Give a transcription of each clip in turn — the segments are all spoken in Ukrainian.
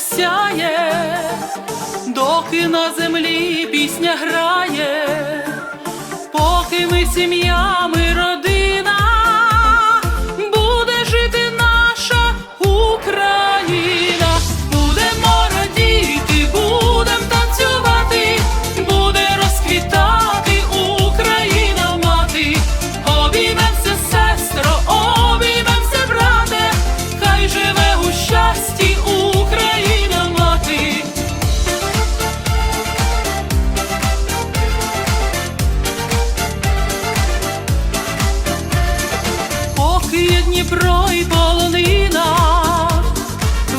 сяє, доки на землі пісня грає, поки ми сім'ями родимо. Дніпро і полонина,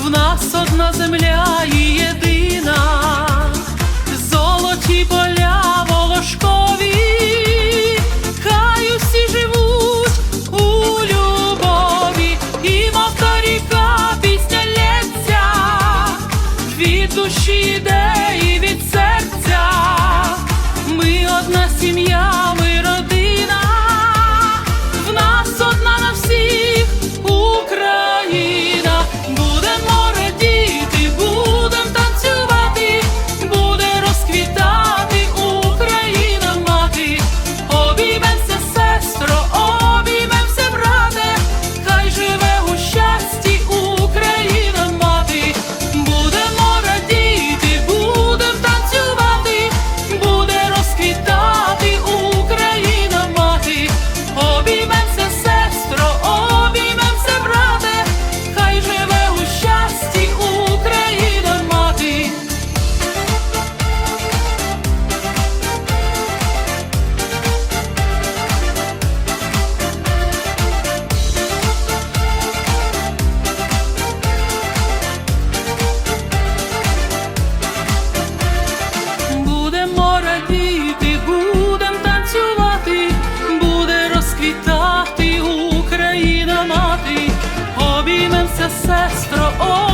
в нас одна земля і єдина, золоті поля волошкові, хай усі живуть у любові, і мов та ріка пісня лється. Від душі йде. sestro, oh.